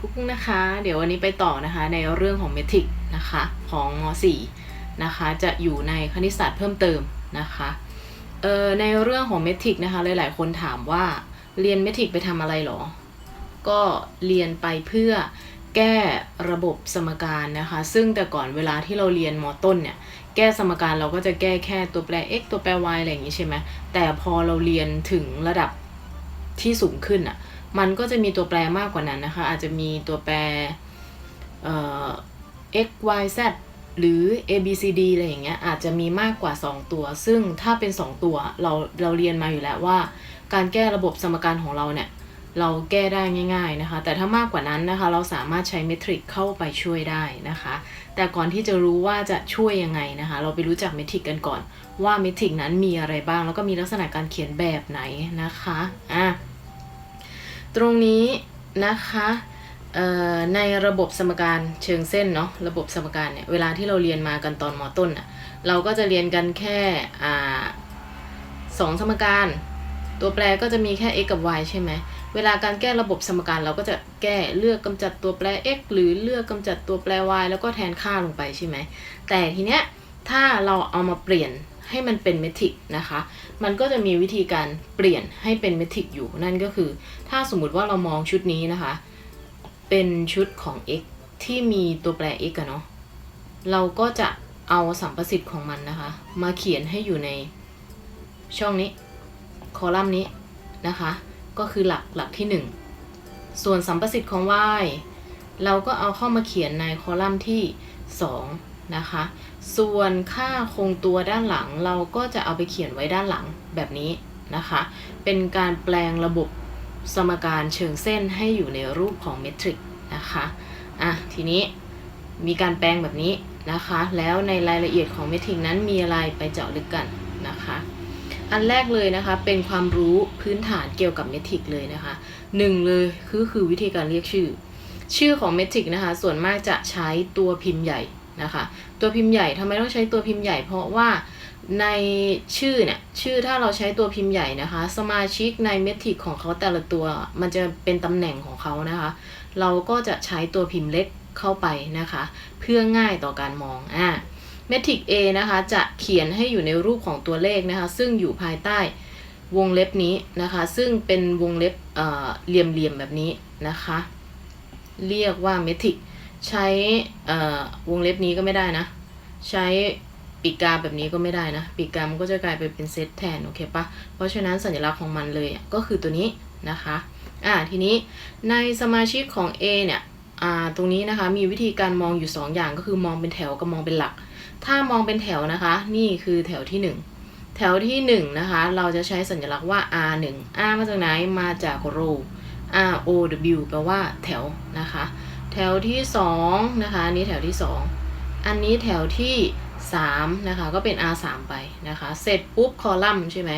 คุกกุ้งนะคะ เดี๋ยววันนี้ไปต่อนะคะในเรื่องของเมทริกนะคะของม .4 นะคะ จะอยู่ในคณิตศาสตร์เพิ่มเติมนะคะเอ่อในเรื่องของเมทริกนะคะ หลาย ๆ คนถามว่าเรียนเมทริกไปทำอะไรหรอ ก็เรียนไปเพื่อแก้ระบบสมการนะคะ ซึ่งแต่ก่อนเวลาที่เราเรียนมต้นเนี่ย แก้สมการเราก็จะแก้แค่ตัวแปร x ตัวแปร y อะไรอย่างนี้ใช่ไหมแต่พอเราเรียนถึงระดับที่สูงขึ้นอะ มันก็จะมีตัวแปรมากกว่านั้นนะคะ อาจจะมีตัวแปรเอ่อ x y z หรือ a b c d อะไรอย่างเงี้ยอาจจะมีมากกว่า 2 ตัว ซึ่งถ้าเป็น 2 ตัวเราเราเรียนมาอยู่แล้วว่า การแก้ระบบสมการของเราเนี่ยเราแก้ได้ง่ายๆนะคะ แต่ถ้ามากกว่านั้นนะคะ เราสามารถใช้เมทริกเข้าไปช่วยได้นะคะ แต่ก่อนที่จะรู้ว่าจะช่วยยังไงนะคะ เราไปรู้จักเมทริกกันก่อน ว่าเมทริกนั้นมีอะไรบ้าง แล้วก็มีลักษณะการเขียนแบบไหนนะคะ อะ ตรงนี้นะคะในระบบสมการเชิงเส้นเนาะระบบสมการเนี่ยเวลาที่เราเรียนมากันตอนมต้นอะเราก็จะเรียนกันแค่สองสมการ ตัวแปรก็จะมีแค่ x กับ y ใช่ไหมเวลาการแก้ระบบสมการเราก็จะแก้เลือกกำจัดตัวแปร x หรือเลือกกำจัดตัวแปร y แล้วก็แทนค่าลงไปใช่ไหมแต่ทีเนี้ยถ้าเราเอามาเปลี่ยน ให้มันเป็นเมทริกนะคะ มันก็จะมีวิธีการเปลี่ยนให้เป็นเมทริกอยู่ นั่นก็คือ ถ้าสมมุติว่าเรามองชุดนี้นะคะ เป็นชุดของ x ที่มีตัวแปร x อะเนาะ เราก็จะเอาสัมประสิทธิ์ของมันนะคะ มาเขียนให้อยู่ในช่องนี้ คอลัมน์นี้นะคะ ก็คือหลักหลักที่ 1 ส่วนสัมประสิทธิ์ของ y เราก็เอาเข้ามาเขียนในคอลัมน์ที่ 2 นะคะ ส่วนค่าคงตัวด้านหลังเราก็จะเอาไปเขียนไว้ด้านหลังแบบนี้นะคะ เป็นการแปลงระบบสมการเชิงเส้นให้อยู่ในรูปของเมทริกนะคะอะทีนี้มีการแปลงแบบนี้นะคะ แล้วในรายละเอียดของเมทริกนั้นมีอะไรไปเจาะลึกกันนะคะ อันแรกเลยนะคะเป็นความรู้พื้นฐานเกี่ยวกับเมทริกเลยนะคะหนึ่งเลยคือคือวิธีการเรียกชื่อ ชื่อของเมทริกนะคะ ส่วนมากจะใช้ตัวพิมพ์ใหญ่ นะคะ ตัวพิมพ์ใหญ่ทำไมต้องใช้ตัวพิมพ์ใหญ่ เพราะว่าในชื่อเนี่ยชื่อถ้าเราใช้ตัวพิมพ์ใหญ่นะคะ สมาชิกในเมทริกของเขาแต่ละตัว มันจะเป็นตำแหน่งของเขานะคะ เราก็จะใช้ตัวพิมพ์เล็กเข้าไปนะคะ เพื่อง่ายต่อการมองอ่าเมทริก A นะคะจะเขียนให้อยู่ในรูปของตัวเลขนะคะ ซึ่งอยู่ภายใต้วงเล็บนี้นะคะ ซึ่งเป็นวงเล็บเอ่อเหลี่ยมๆแบบนี้นะคะ เรียกว่าเมทริก ใช้วงเล็บนี้ก็ไม่ได้นะ ใช้ปีกกาแบบนี้ก็ไม่ได้นะ ปีกกามันก็จะกลายไปเป็นเซตแทน โอเคปะเพราะฉะนั้นสัญลักษณ์ของมันเลยก็คือตัวนี้นะคะอ่าทีนี้ในสมาชิกของ A เนี่ยอ่าตรงนี้นะคะมีวิธีการมองอยู่ 2อย่างก็คือมองเป็นแถวกับมองเป็นหลัก ถ้ามองเป็นแถวนะคะ นี่คือแถวที่ 1 แถวที่1นะคะเราจะใช้สัญลักษณ์ว่า r 1 r มาจากไหนมาจาก row r o w แปลว่าแถวนะคะ แถวที่2นะคะอันนี้แถวที่2อันนี้แถวที่3นะคะก็เป็น r 3ไปนะคะ เสร็จปุ๊บคอลัมน์ใช่ไหม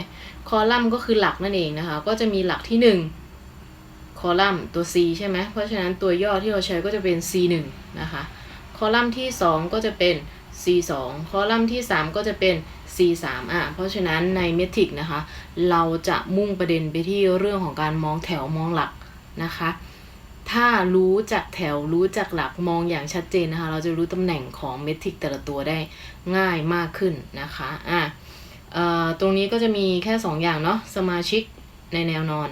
คอลัมน์ก็คือหลักนั่นเองนะคะ ก็จะมีหลักที่1คอลัมน์ตัว c ใช่ไหมเพราะฉะนั้นตัวย่อที่เราใช้ก็จะเป็น c 1นะคะ คอลัมน์ที่ 2 ก็จะเป็น c 2คอลัมน์ที่ 3 ก็จะเป็น c 3อะ เพราะฉะนั้นในเมทริกนะคะ เราจะมุ่งประเด็นไปที่เรื่องของการมองแถวมองหลักนะคะ ถ้ารู้จักแถวรู้จักหลักมองอย่างชัดเจนนะคะ เราจะรู้ตำแหน่งของเมทริกแต่ละตัวได้ง่ายมากขึ้นนะคะอะตรงนี้ก็จะมีแค่ 2 อย่างเนาะสมาชิกในแนวนอน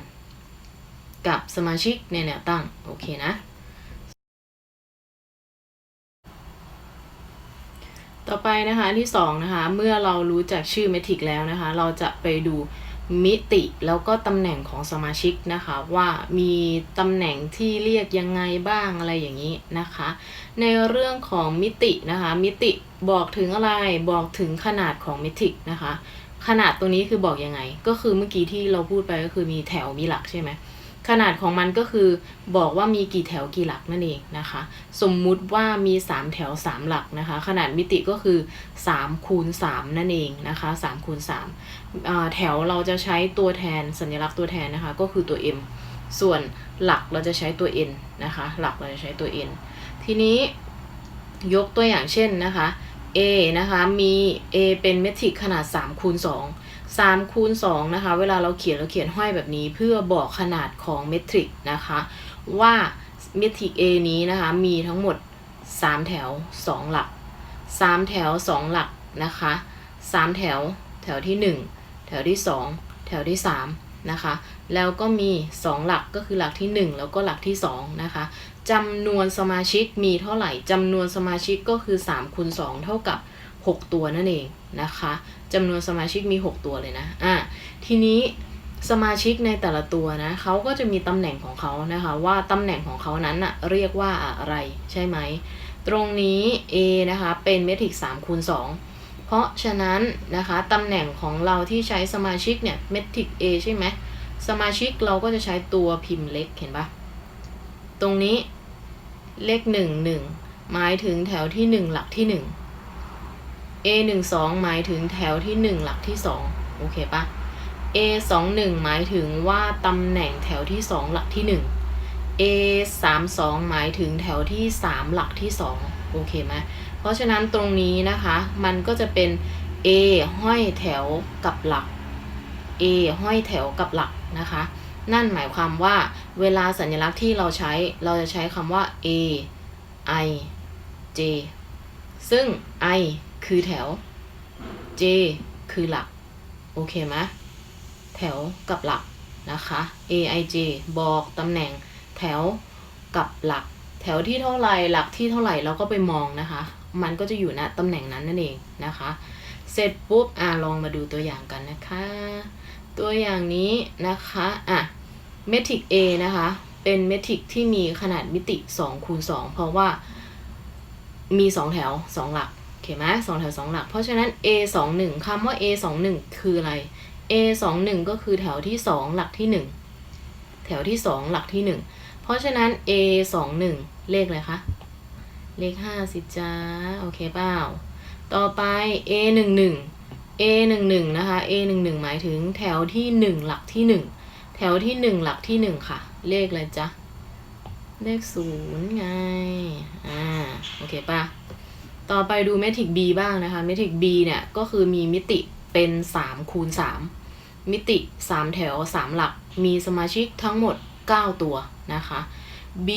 กับสมาชิกในแนวตั้ง โอเคนะ ต่อไปนะคะที่2นะคะ เมื่อเรารู้จักชื่อเมทริกแล้วนะคะ เราจะไปดู มิติแล้วก็ตำแหน่งของสมาชิกนะคะว่ามีตำแหน่งที่เรียกยังไงบ้างอะไรอย่างนี้นะคะ ในเรื่องของมิตินะคะ มิติบอกถึงอะไรบอกถึงขนาดของมิติกนะคะ ขนาดตัวนี้คือบอกยังไง ก็คือเมื่อกี้ที่เราพูดไปก็คือมีแถวมีหลักใช่ไหม ขนาดของมันก็คือบอกว่ามีกี่แถวกี่หลักนั่นเองนะคะ สมมุติว่ามี 3 แถว 3 หลักนะคะ ขนาดมิติก็คือ3คูณ3นั่นเองนะคะ3คูณ3แถวเราจะใช้ตัวแทนสัญลักษณ์ตัวแทนนะคะ ก็คือตัว m ส่วนหลักเราจะใช้ตัว n นะคะ หลักเราจะใช้ตัว n ทีนี้ยกตัวอย่างเช่นนะคะ a นะคะมี a เป็นเมทริกขนาด3คูณ2 3คูณ2นะคะ เวลาเราเขียนเราเขียนห้อยแบบนี้ เพื่อบอกขนาดของเมทริกนะคะ ว่าเมทริก A นี้นะคะ มีทั้งหมด 3 แถว 2 หลัก 3 แถว 2 หลักนะคะ 3 แถว แถวที่ 1 แถวที่ 2 แถวที่ 3 นะคะ แล้วก็มี 2 หลักก็คือหลักที่ 1 แล้วก็หลักที่ 2 นะคะจำนวนสมาชิกมีเท่าไหร่จำนวนสมาชิกก็คือ3คูณ2เท่ากับ 6 ตัวนั่นเองนะคะ จำนวนสมาชิกมี 6 ตัวเลยนะ อะ ทีนี้สมาชิกในแต่ละตัวนะเขาก็จะมีตำแหน่งของเขานะคะ ว่าตำแหน่งของเขานั้นอะเรียกว่าอะไรใช่ไหม ตรงนี้ A นะคะเป็นเมทริก3คูณ2เพราะฉะนั้นนะคะตำแหน่งของเราที่ใช้สมาชิกเนี่ยเมทริก A ใช่ไหมสมาชิกเราก็จะใช้ตัวพิมพ์เล็กเห็นปะตรงนี้เลข1 1หมายถึงแถวที่ 1 หลักที่ 1 A 1 2หมายถึงแถวที่ 1 หลักที่ 2 โอเคปะ A 2 1หมายถึงว่าตำแหน่งแถวที่ 2 หลักที่ 1 A 3 2หมายถึงแถวที่ 3 หลักที่ 2 โอเคไหมเพราะฉะนั้นตรงนี้นะคะ มันก็จะเป็น A ห้อยแถวกับหลัก A ห้อยแถวกับหลักนะคะ นั่นหมายความว่าเวลาสัญลักษณ์ที่เราใช้เราจะใช้คำว่า A I J ซึ่ง I คือแถว J คือหลัก โอเคไหมแถวกับหลักนะคะ A I J บอกตำแหน่งแถวกับหลัก แถวที่เท่าไหร่หลักที่เท่าไหร่เราก็ไปมองนะคะ มันก็จะอยู่ณตำแหน่งนั้นนั่นเองนะคะ เสร็จปุ๊บอะลองมาดูตัวอย่างกันนะคะ ตัวอย่างนี้นะคะอะเมทริก A นะคะ เป็นเมทริกที่มีขนาดมิติ2คูณ2เพราะว่ามี 2 แถว 2 หลัก เคไหมสองแถว2หลัก เพราะฉะนั้น A 2 1คำว่า A 2 1คืออะไร A 2 1ก็คือแถวที่ 2 หลักที่ 1 แถวที่ 2 หลักที่ 1 เพราะฉะนั้น A 2 1เลขอะไรคะ เลข 5 สิจ้า โอเคเปล่า ต่อไป A 1 1 A 1 1นะคะ A 1 1หมายถึงแถวที่ 1 หลักที่ 1 แถวที่ 1 หลักที่ 1 ค่ะ เลขอะไรจ๊ะ เลขศูนย์ไง อ่า โอเคป่ะ ต่อไปดูเมทริก B บ้างนะคะเมทริก B เนี่ยก็คือมีมิติเป็น3คูณ3มิติ 3 แถว 3 หลัก มีสมาชิกทั้งหมด 9 ตัวนะคะ B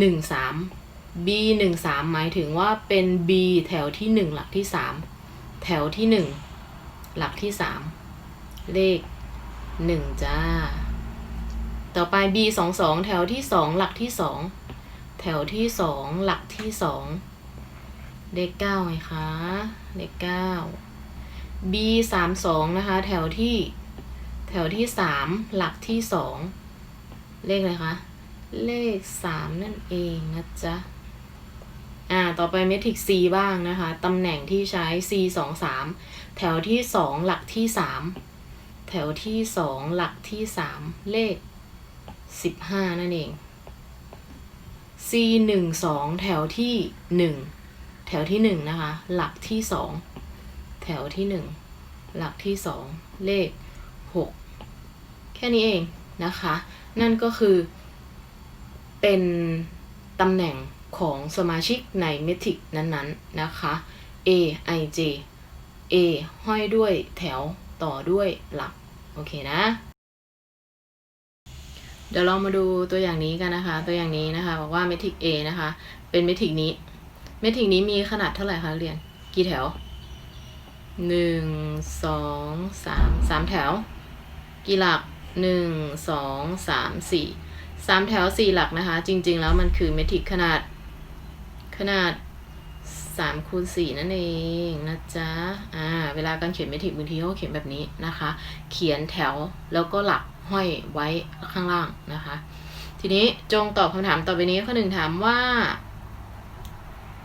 1 3 B 1 3หมายถึงว่าเป็น B แถวที่ 1 หลักที่ 3 แถวที่ 1 หลักที่ 3 เลข 1 จ้า ต่อไป B 2 2 แถวที่ 2 หลักที่ 2 แถวที่ 2 หลักที่ 2 เลข9ไงคะ เลข9 B 3 2นะคะ แถวที่ แถวที่3หลักที่2เลขอะไรคะ เลข3นั่นเองนะจ๊ะ อ่า ต่อไปเมทริก C บ้างนะคะ ตำแหน่งที่ใช้ C 2 3แถวที่2หลักที่3แถวที่2หลักที่3เลข15นั่นเอง C 1 2แถวที่1แถวที่1นะคะ หลักที่2แถวที่1หลักที่2เลข6แค่นี้เองนะคะ นั่นก็คือเป็นตำแหน่งของสมาชิกในเมทริกนั้นๆนะคะ A I J A ห้อยด้วยแถวต่อด้วยหลัก โอเคนะ เดี๋ยวเรามาดูตัวอย่างนี้กันนะคะ ตัวอย่างนี้นะคะ บอกว่าเมทริก A นะคะ เป็นเมทริกนี้ เมทริกนี้มีขนาดเท่าไหร่คะเรียน กี่แถวหนึ่งสองสามสามแถว กี่หลักหนึ่งสองสามสี่สามแถวสี่หลักนะคะ จริง ๆ แล้วมันคือเมทริกขนาด ขนาดสามคูณสี่นั่นเองนะจ๊ะ อ่า เวลาการเขียนเมทริกบางทีเขาเขียนแบบนี้นะคะ เขียนแถวแล้วก็หลักห้อยไว้ข้างล่างนะคะ ทีนี้จงตอบคำถามต่อไปนี้ข้อหนึ่งถามว่า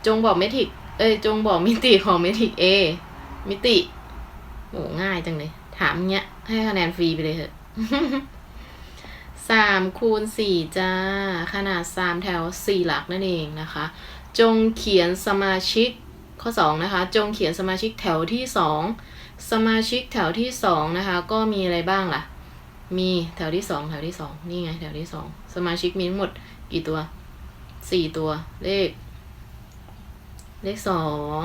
จงบอกเมทริกเอ้ยจงบอกมิติของเมทริก A มิติโอ้ง่ายจังเลย ถามเงี้ย ให้คะแนนฟรีไปเลยเถอะสามคูณสี่จ้า ขนาดสามแถวสี่หลักนั่นเองนะคะ จงเขียนสมาชิกข้อสองนะคะ จงเขียนสมาชิกแถวที่สองสมาชิกแถวที่สองนะคะ ก็มีอะไรบ้างล่ะ มีแถวที่สองแถวที่สองนี่ไง แถวที่สองสมาชิกมีทั้งหมดกี่ตัวสี่ตัวเลข เลขสอง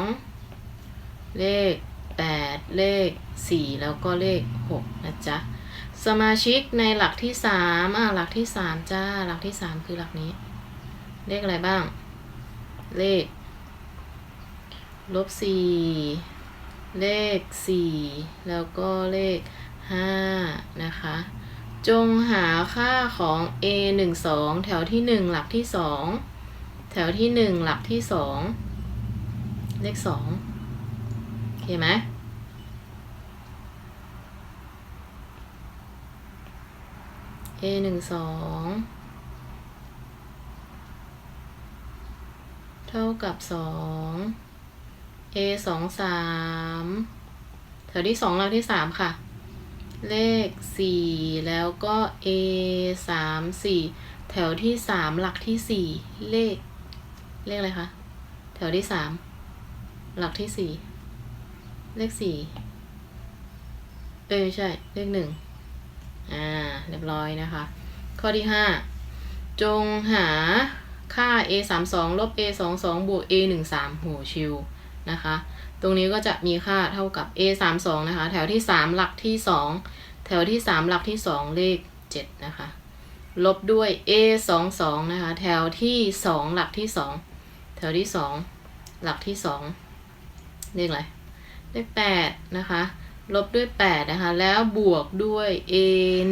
เลขแปดเลขสี่แล้วก็เลขหกนะจ๊ะ สมาชิกในหลักที่สามอ่าหลักที่สามจ้า หลักที่สามคือหลักนี้ เลขอะไรบ้าง เลขลบสี่เลขสี่แล้วก็เลขห้านะคะ จงหาค่าของ a หนึ่งสองแถวที่หนึ่งหลักที่สองแถวที่หนึ่งหลักที่สอง เลขสองโอเคไหม a หนึ่งสองเท่ากับสอง a สองสามแถวที่สองหลักที่สามค่ะ เลขสี่แล้วก็ a สามสี่แถวที่สามหลักที่สี่เลข เลขอะไรคะ แถวที่สาม หลักที่สี่เลขสี่เอ้ใช่ เลขหนึ่งอ่า เรียบร้อยนะคะ ข้อที่ห้าจงหาค่า a สามสองลบ a สองสองบวก a หนึ่งสามโหชิวนะคะ ตรงนี้ก็จะมีค่าเท่ากับ a สามสองนะคะ แถวที่สามหลักที่สองแถวที่สามหลักที่สองเลขเจ็ดนะคะ ลบด้วย a สองสองนะคะ แถวที่สองหลักที่สองแถวที่สองหลักที่สอง เลขอะไรเลขแปดนะคะลบด้วยแปดนะคะ แล้วบวกด้วย a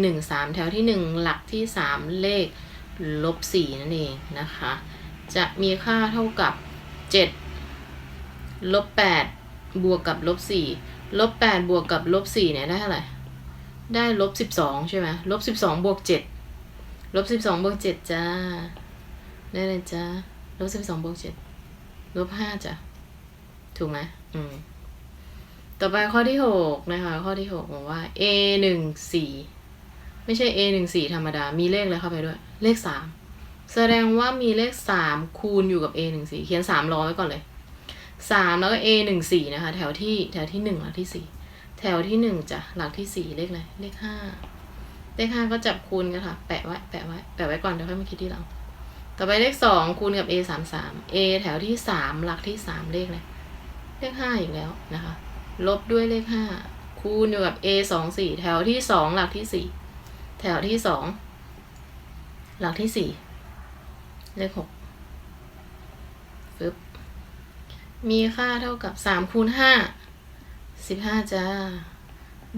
หนึ่งสามแถวที่หนึ่งหลักที่สามเลขลบสี่นั่นเองนะคะ จะมีค่าเท่ากับเจ็ดลบแปดบวกกับลบสี่ลบแปดบวกกับลบสี่เนี่ย ได้เท่าไหร่ ได้ลบสิบสองใช่ไหมลบสิบสองบวกเจ็ดลบสิบสองบวกเจ็ดจ้า ได้เลยจ้าลบสิบสองบวกเจ็ดลบห้าจ้ะ ถูกไหม อืม ต่อไปข้อที่หกนะคะ ข้อที่หกบอกว่า a หนึ่งสี่ไม่ใช่ a หนึ่งสี่ธรรมดา มีเลขอะไรเข้าไปด้วย เลขสามแสดงว่ามีเลขสามคูณอยู่กับ a หนึ่งสี่เขียนสามร้อยไว้ก่อนเลยสามแล้วก็ a หนึ่งสี่นะคะ แถวที่แถวที่หนึ่งหลักที่สี่แถวที่หนึ่งจ้ะหลักที่สี่เลขอะไรเลขห้าเลขห้าก็จับคูณกันค่ะ แปะไว้แปะไว้แปะไว้ก่อนเดี๋ยวค่อยมาคิดที่หลังต่อไปเลขสองคูณกับ a สามสาม a แถวที่สามหลักที่สามเลขอะไร เลขห้าอีกแล้วนะคะ ลบด้วยเลขห้าคูณอยู่กับ a สองสี่แถวที่สองหลักที่สี่แถวที่สองหลักที่สี่เลขหกฟึบมีค่าเท่ากับสามคูณห้าสิบห้าจ้า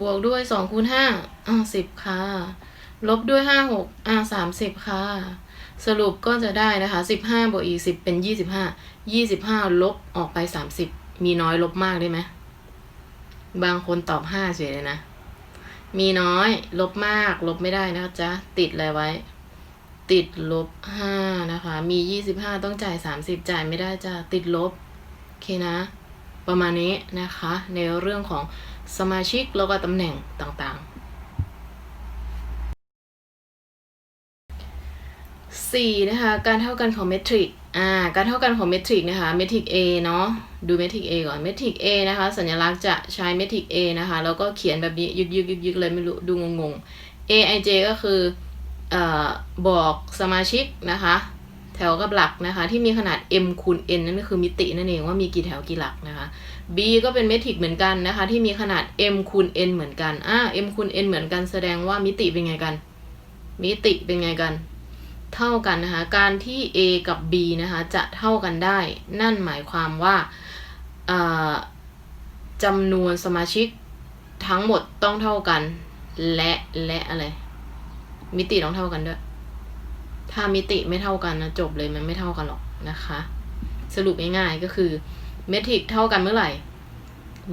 บวกด้วยสองคูณห้าอ่าสิบค่ะ ลบด้วยห้าหกอ่าสามสิบค่ะ สรุปก็จะได้นะคะสิบห้าบวกอีกสิบเป็นยี่สิบห้ายี่สิบห้าลบออกไปสามสิบ มีน้อยลบมากได้ไหมบางคนตอบห้าเฉยเลยนะ มีน้อย ลบมาก ลบไม่ได้นะจ๊ะ ติดอะไรไว้ ติดลบห้านะคะ มียี่สิบห้าต้องจ่ายสามสิบจ่ายไม่ได้จ้ะ ติดลบ โอเคนะ ประมาณนี้นะคะ ในเรื่องของสมาชิกแล้วก็ตำแหน่งต่างๆ สี่นะคะการเท่ากันของเมทริกอ่าการเท่ากันของเมทริกนะคะเมทริก A เนาะดูเมทริก A ก่อนเมทริก A นะคะสัญลักษณ์จะใช้เมทริก A นะคะแล้วก็เขียนแบบนี้ยึกยึกยึกยึกเลยไม่รู้ดูงงๆ Aij ก็คือเอ่อบอกสมาชิกนะคะแถวกับหลักนะคะที่มีขนาด m คูณ n นั่นก็คือมิตินั่นเองว่ามีกี่แถวกี่หลักนะคะ b ก็เป็นเมทริกเหมือนกันนะคะที่มีขนาด m คูณ n เหมือนกันอ่า m คูณ n เหมือนกันแสดงว่ามิติเป็นไงกัน มิติเป็นไงกัน เท่ากันนะคะ การที่ a กับ b นะคะจะเท่ากันได้ นั่นหมายความว่าจำนวนสมาชิกทั้งหมดต้องเท่ากัน และและอะไร มิติต้องเท่ากันด้วย ถ้ามิติไม่เท่ากันนะจบเลยมันไม่เท่ากันหรอกนะคะ สรุปง่ายๆก็คือเมทริกเท่ากันเมื่อไหร่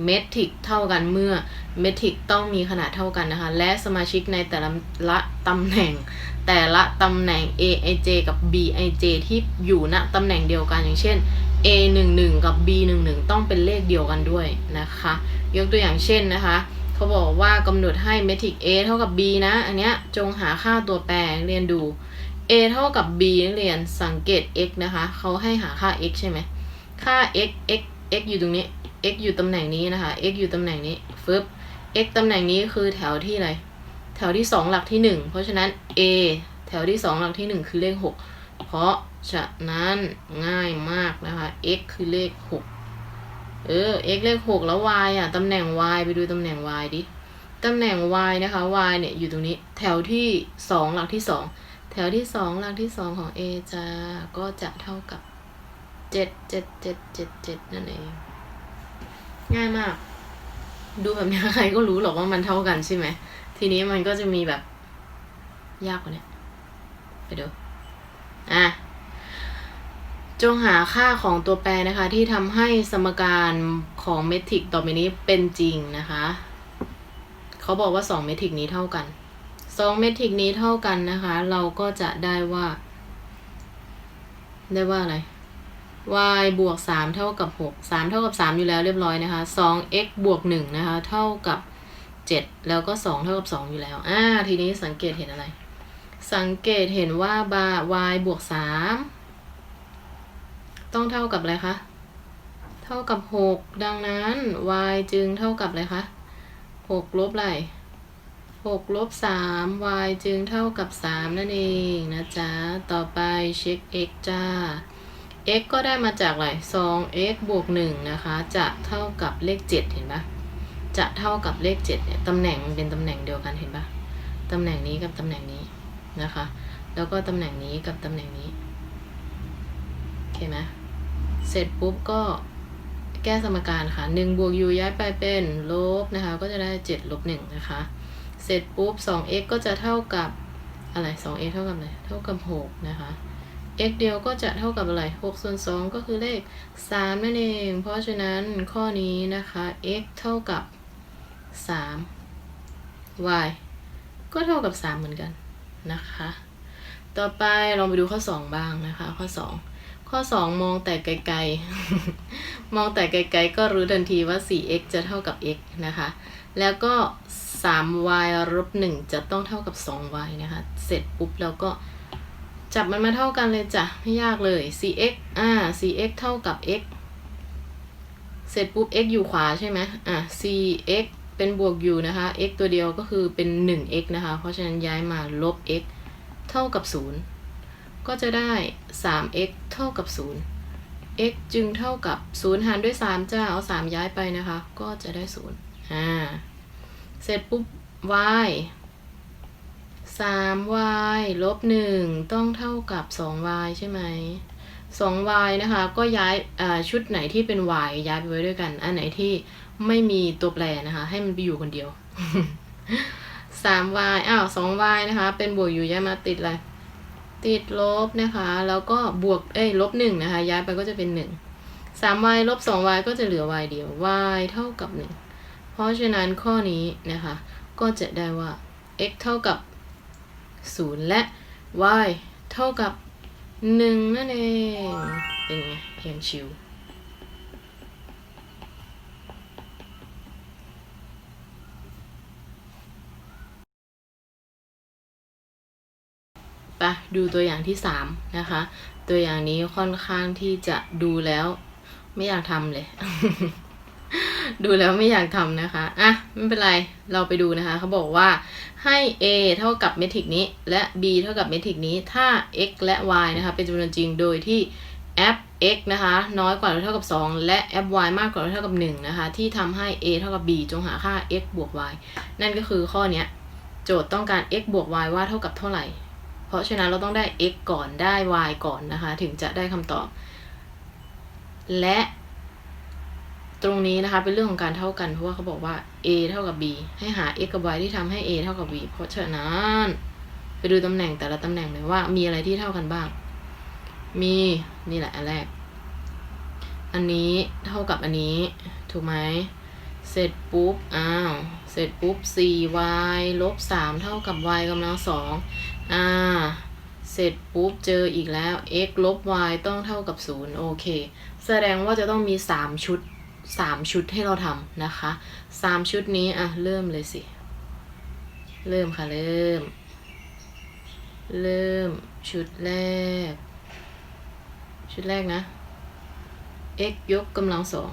เมทริกเท่ากันเมื่อเมทริกต้องมีขนาดเท่ากันนะคะ และสมาชิกในแต่ละละตำแหน่ง แต่ละตำแหน่ง aij กับ bij ที่อยู่ณตำแหน่งเดียวกันอย่างเช่น a 1 1 กับ b 1 1 ต้องเป็นเลขเดียวกันด้วยนะคะ ยกตัวอย่างเช่นนะคะ เขาบอกว่ากำหนดให้เมทริก a เท่ากับ b นะ อันเนี้ยจงหาค่าตัวแปรเรียนดู a เท่ากับ b นักเรียนสังเกต x นะคะ เขาให้หาค่า x ใช่ไหม ค่า x x x อยู่ตรงนี้ x อยู่ตำแหน่งนี้นะคะ x อยู่ตำแหน่งนี้ฟึบ x ตำแหน่งนี้คือแถวที่อะไร ถวที่สองหลักที่หนึ่งเพราะฉะนั้น a แถวที่สองหลักที่หนึ่งคือเลขหกเพราะฉะนั้นง่ายมากนะคะ x คือเลขหกเออ x เลขหกแล้ว y อะตำแหน่ง y ไปดูตำแหน่ง y ดิ ตำแหน่ง y นะคะ y เนี่ยอยู่ตรงนี้แถวที่สองหลักที่สองแถวที่สองหลักที่สองของ a จะก็จะเท่ากับเจ็ดเจ็ดเจ็ดเจ็ดเจ็ดนั่นเอง ง่ายมาก ดูแบบนี้ใครก็รู้หรอกว่ามันเท่ากันใช่ไหม ทีนี้มันก็จะมีแบบ ยากกว่านี้ไปดู อะ จงหาค่าของตัวแปรนะคะ ที่ทำให้สมการของเมทริกต่อไปนี้เป็นจริงนะคะ เขาบอกว่า 2 เมทริกนี้เท่ากัน 2 เมทริกนี้เท่ากันนะคะ เราก็จะได้ว่า ได้ว่าอะไร y บวก 3 เท่ากับ 6 3 เท่ากับ 3 อยู่แล้วเรียบร้อยนะคะ 2x บวก 1 นะคะ เท่ากับ 7 แล้วก็ 2 เท่ากับ 2 อยู่แล้ว อ่า ทีนี้สังเกตเห็นอะไร สังเกตเห็นว่าบา y บวก 3 ต้องเท่ากับอะไรคะ เท่ากับ 6 ดังนั้น y จึงเท่ากับอะไรคะ 6 ลบอะไร6ลบ3 y จึงเท่ากับ 3 นั่นเองนะจ๊ะ ต่อไปเช็ค x จ้า x ก็ได้มาจากอะไร 2x บวก 1 นะคะ จะเท่ากับเลข 7 เห็นปะ จะเท่ากับเลข7เนี่ยตำแหน่งมันเป็นตำแหน่งเดียวกันเห็นปะตำแหน่งนี้กับตำแหน่งนี้นะคะ แล้วก็ตำแหน่งนี้กับตำแหน่งนี้โอเคไหมเสร็จปุ๊บก็แก้สมการค่ะ1บวก u ย้ายไปเป็นลบนะคะ ก็จะได้7ลบ1นะคะ เสร็จปุ๊บ 2x ก็จะเท่ากับอะไร 2x เท่ากับอะไร เท่ากับ 6 นะคะ x เดียวก็จะเท่ากับอะไร6ส่วน2ก็คือเลข 3 นั่นเอง เพราะฉะนั้นข้อนี้นะคะ x เท่ากับ 3 y ก็เท่ากับ 3 เหมือนกันนะคะ ต่อไปลองไปดูข้อ 2 บ้างนะคะ ข้อ 2 ข้อ 2 มองแต่ไกลๆ มองแต่ไกลๆ ก็รู้ทันทีว่า 4x จะเท่ากับ x นะคะ แล้วก็ 3y ลบ1จะต้องเท่ากับ 2y นะคะ เสร็จปุ๊บแล้วก็จับมันมาเท่ากันเลยจ้ะ ไม่ยากเลย 4x อ่า 4x เท่ากับ x เสร็จปุ๊บ x อยู่ขวาใช่ไหมอะ 4x เป็นบวกอยู่นะคะ x ตัวเดียวก็คือเป็น 1x นะคะ เพราะฉะนั้นย้ายมาลบ x เท่ากับ 0 ก็จะได้ 3x เท่ากับ 0 x จึงเท่ากับ 0 หารด้วย 3 จ้า เอา 3 ย้ายไปนะคะ ก็จะได้ 0 อ่า เสร็จปุ๊บ y 3y ลบ 1 ต้องเท่ากับ 2y ใช่ไหม 2y นะคะ ก็ย้ายชุดไหนที่เป็น y ย้ายไปไว้ด้วยกัน อันไหนที่ ไม่มีตัวแปรนะคะ ให้มันไปอยู่คนเดียว 3y อ้าว 2y นะคะ เป็นบวกอยู่ย้ายมาติดอะไรติดลบนะคะ แล้วก็บวกเอ้ยลบหนึ่งนะคะ ย้ายไปก็จะเป็นหนึ่งสาม y ลบสอง y ก็จะเหลือ y เดียว y เท่ากับหนึ่งเพราะฉะนั้นข้อนี้นะคะ ก็จะได้ว่า x เท่ากับศูนย์และ y เท่ากับหนึ่งนั่นเอง เป็นไงยังชิว ไปดูตัวอย่างที่สามนะคะ ตัวอย่างนี้ค่อนข้างที่จะดูแล้ว ไม่อยากทำเลย ดูแล้วไม่อยากทำนะคะ อะ ไม่เป็นไรเราไปดูนะคะเขาบอกว่าให้ a เท่ากับเมทริกนี้ และ b เท่ากับเมทริกนี้ ถ้า x และ y นะคะ เป็นจำนวนจริงโดยที่ f x นะคะ น้อยกว่าหรือเท่ากับ 2 และ f y มากกว่าหรือเท่ากับ 1 นะคะ ที่ทำให้ a เท่ากับ b จงหาค่า x บวก y นั่นก็คือข้อเนี้ยโจทย์ต้องการ x บวก y ว่าเท่ากับเท่าไหร่ เพราะฉะนั้นเราต้องได้ x ก่อนได้ y ก่อนนะคะ ถึงจะได้คำตอบ และตรงนี้นะคะเป็นเรื่องของการเท่ากันเพราะว่าเขาบอกว่า a เท่ากับ b ให้หา x กับ y ที่ทำให้ a เท่ากับ b เพราะฉะนั้นไปดูตำแหน่งแต่ละตำแหน่งเลยว่ามีอะไรที่เท่ากันบ้าง มีนี่แหละอันแรก อันนี้เท่ากับอันนี้ ถูกไหมเสร็จปุ๊บ อ้าว เสร็จปุ๊บ 4y ลบ 3 เท่ากับ y กำลังส อ่า เสร็จปุ๊บเจออีกแล้ว x ลบ y ต้องเท่ากับ 0 โอเค แสดงว่าจะต้องมี 3 ชุด 3 ชุดให้เราทำนะคะ 3 ชุดนี้ อะ เริ่มเลยสิ เริ่มค่ะ เริ่ม เริ่มชุดแรก ชุดแรกนะ x ยกกำลังสอง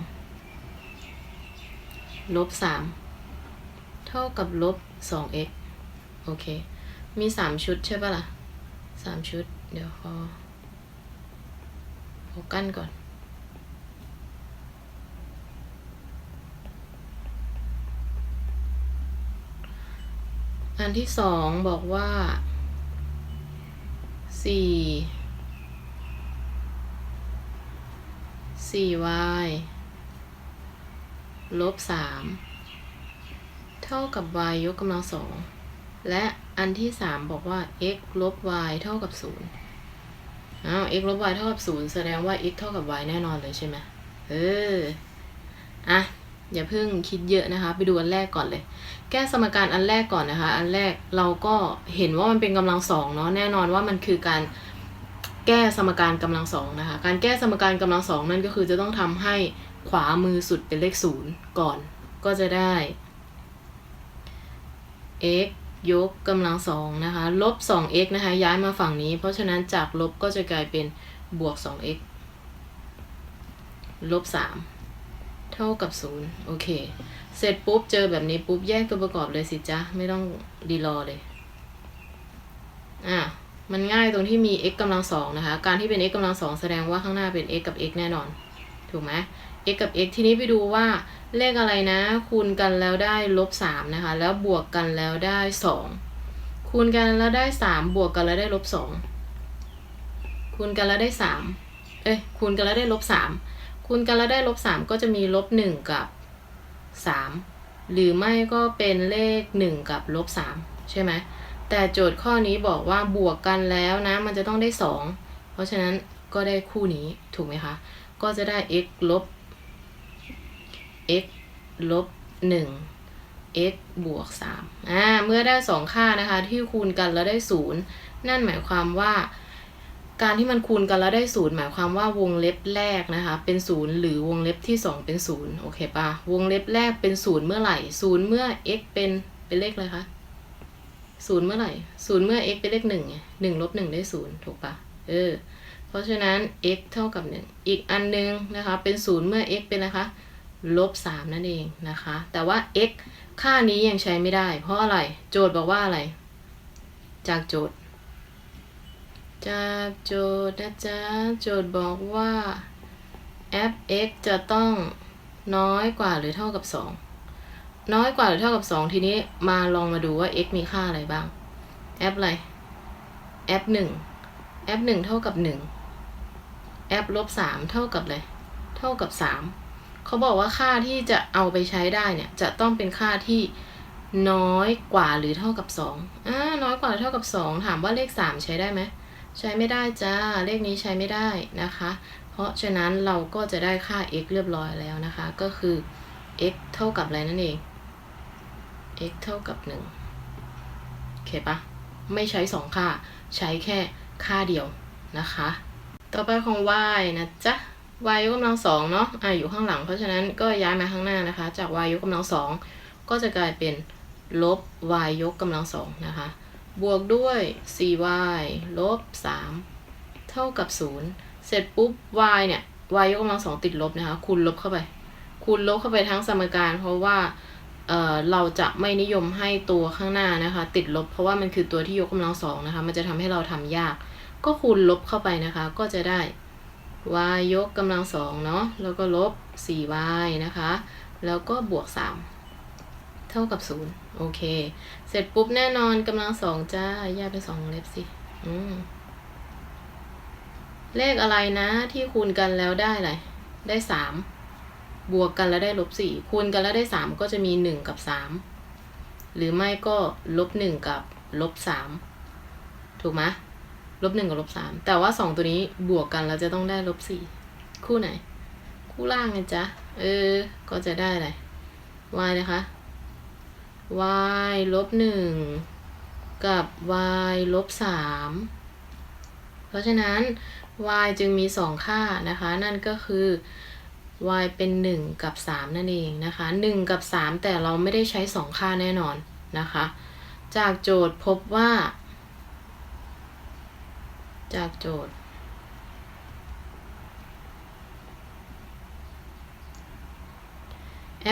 ลบสามเท่ากับลบสอง x โอเค มีสามชุดใช่ปะล่ะสามชุด เดี๋ยวขอขอกั้นก่อนอันที่สองบอกว่าสี่สี่ y ลบสามเท่ากับ y ยกกำลังสองและ อันที่สามบอกว่า x ลบ y เท่ากับศูนย์อ้าว x ลบ y เท่ากับศูนย์แสดงว่า x เท่ากับ y แน่นอนเลยใช่ไหมเออ อะ อย่าเพิ่งคิดเยอะนะคะ ไปดูอันแรกก่อนเลย แก้สมการอันแรกก่อนนะคะ อันแรกเราก็เห็นว่ามันเป็นกำลังสองเนาะ แน่นอนว่ามันคือการแก้สมการกำลังสองนะคะ การแก้สมการกำลังสองนั่นก็คือจะต้องทำให้ขวามือสุดเป็นเลขศูนย์ก่อน ก็จะได้ x ยกกำลังสองนะคะลบ 2x นะคะ ย้ายมาฝั่งนี้ เพราะฉะนั้นจากลบก็จะกลายเป็นบวก 2x ลบ 3 เท่ากับ 0 โอเค เสร็จปุ๊บ เจอแบบนี้ปุ๊บ แยกตัวประกอบเลยสิจ๊ะ ไม่ต้องดีรอเลย อะ มันง่ายตรงที่มี x กำลังสองนะคะ การที่เป็น x กำลังสองแสดงว่าข้างหน้าเป็น x กับ x แน่นอน ถูกไหม x กับ x ทีนี้ไปดูว่า เลขอะไรนะ คูณกันแล้วได้ลบสามนะคะ แล้วบวกกันแล้วได้สองคูณกันแล้วได้สามบวกกันแล้วได้ลบสองคูณกันแล้วได้สามเอ้ยคูณกันแล้วได้ลบสามคูณกันแล้วได้ลบสามก็จะมีลบหนึ่งกับสามหรือไม่ก็เป็นเลขหนึ่งกับลบสามใช่ไหมแต่โจทย์ข้อนี้บอกว่าบวกกันแล้วนะ มันจะต้องได้สองเพราะฉะนั้นก็ได้คู่นี้ถูกไหมคะ ก็จะได้ x ลบ x ลบ1 x บวก3อ่าเมื่อได้ 2 ค่านะคะที่คูณกันแล้วได้ 0 นั่นหมายความว่า การที่มันคูณกันแล้วได้ 0 หมายความว่าวงเล็บแรกนะคะเป็น 0 หรือวงเล็บที่ 2 เป็น 0 โอเคปะวงเล็บแรกเป็น 0 เมื่อไหร่ 0 เมื่อ x เป็นเป็นเลขอะไรคะ0เมื่อไหร่0เมื่อ x เป็นเลข1ไง1ลบ1ได้0ถูกปะเออ เพราะฉะนั้น x เท่ากับ1อีกอันนึงนะคะ เป็น0เมื่อ x เป็นนะคะ ลบสามนั่นเองนะคะ แต่ว่า x ค่านี้ยังใช้ไม่ได้ เพราะอะไร โจทย์บอกว่าอะไร จากโจทย์ จากโจทย์นะจ๊ะ โจทย์บอกว่า f x จะต้องน้อยกว่าหรือเท่ากับ 2 น้อยกว่าหรือเท่ากับ 2 ทีนี้มาลองมาดูว่า x มีค่าอะไรบ้าง f อะไร f 1 f 1เท่ากับ 1 f ลบ3เท่ากับอะไร เท่ากับ 3 เขาบอกว่าค่าที่จะเอาไปใช้ได้เนี่ยจะต้องเป็นค่าที่น้อยกว่าหรือเท่ากับ2อ่าน้อยกว่าหรือเท่ากับ 2 ถามว่าเลข 3 ใช้ได้ไหมใช้ไม่ได้จ้าเลขนี้ใช้ไม่ได้นะคะ เพราะฉะนั้นเราก็จะได้ค่า x เรียบร้อยแล้วนะคะ ก็คือ x เท่ากับอะไรนั่นเอง x เท่ากับ1โอเคปะไม่ใช้ 2 ค่า ใช้แค่ค่าเดียวนะคะ ต่อไปของ y นะจ๊ะ y ยกกำลังสองเนาะอะอยู่ข้างหลัง เพราะฉะนั้นก็ย้ายมาข้างหน้านะคะ จาก y ยกกำลังสองก็จะกลายเป็นลบ y ยกกำลังสองนะคะ บวกด้วย 4y ลบ 3 เท่ากับ 0 เสร็จปุ๊บ y เนี่ย y ยกกำลังสองติดลบนะคะ คูณลบเข้าไป คูณลบเข้าไปทั้งสมการ เพราะว่าเเราจะไม่นิยมให้ตัวข้างหน้านะคะ ติดลบ เพราะว่ามันคือตัวที่ยกกำลังสองนะคะ มันจะทำให้เราทำยาก ก็คูณลบเข้าไปนะคะ ก็จะได้ y ยกกำลังสองเนาะแล้วก็ลบ 4y นะคะ แล้วก็บวก 3 เท่ากับ 0 โอเค เสร็จปุ๊บแน่นอนกำลังสองจ้าแยกเป็นสองเล็บสิเลขอะไรนะที่คูณกันแล้วได้อะไรได้ 3 บวกกันแล้วได้ลบ 4 คูณกันแล้วได้ 3 ก็จะมี 1 กับ 3 หรือไม่ก็ลบ 1 กับลบ 3 ถูกไหม ลบหนึ่งกับลบสามแต่ว่าสองตัวนี้บวกกันเราจะต้องได้ลบสี่คู่ไหน คู่ล่างไงจ๊ะ เออ ก็จะได้อะไร y นะคะ y ลบหนึ่งกับ y ลบสามเพราะฉะนั้น y จึงมีสองค่านะคะ นั่นก็คือ y เป็นหนึ่งกับสามนั่นเองนะคะหนึ่งกับสามแต่เราไม่ได้ใช้สองค่าแน่นอนนะคะ จากโจทย์พบว่า จากโจทย์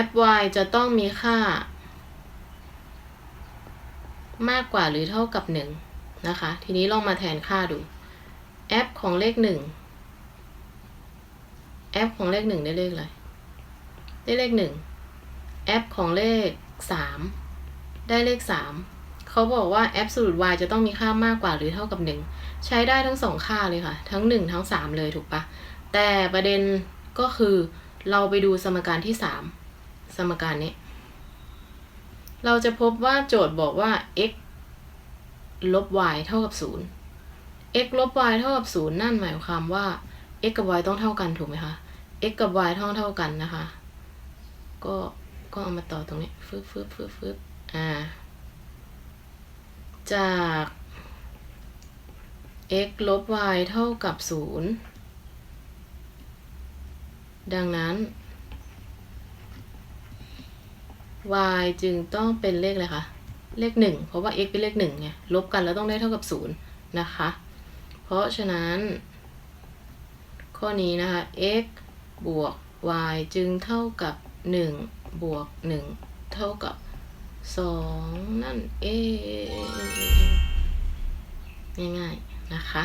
f y จะต้องมีค่า มากกว่าหรือเท่ากับ 1 นะคะ ทีนี้ลองมาแทนค่าดู f ของเลข1 f ของเลข 1 ได้เลขอะไร ได้เลข1 f ของเลข 3 ได้เลข 3 เขาบอกว่า absolute y จะต้องมีค่ามากกว่าหรือเท่ากับ 1 ใช้ได้ทั้งสองค่าเลยค่ะ ทั้ง 1 ทั้ง 3 เลยถูกปะแต่ประเด็นก็คือเราไปดูสมการที่ 3 สมการนี้ เราจะพบว่าโจทย์บอกว่า x ลบ y เท่ากับ 0 x ลบ y เท่ากับ 0 นั่นหมายความว่า x กับ y ต้องเท่ากันถูกไหมคะ x กับ y เท่าเท่ากันนะคะ ก็ก็เอามาต่อตรงนี้ฟึบฟึบฟึบฟึบอ่าจาก x ลบ y เท่ากับ 0 ดังนั้น y จึงต้องเป็นเลขอะไรคะ เลข 1 เพราะว่า x เป็นเลข1ไง ลบกันแล้วต้องได้เท่ากับ 0 นะคะ เพราะฉะนั้น ข้อนี้นะคะ x บวก y จึงเท่ากับ 1 บวก 1 เท่ากับ 2 นั่นเองง่ายๆ นะคะ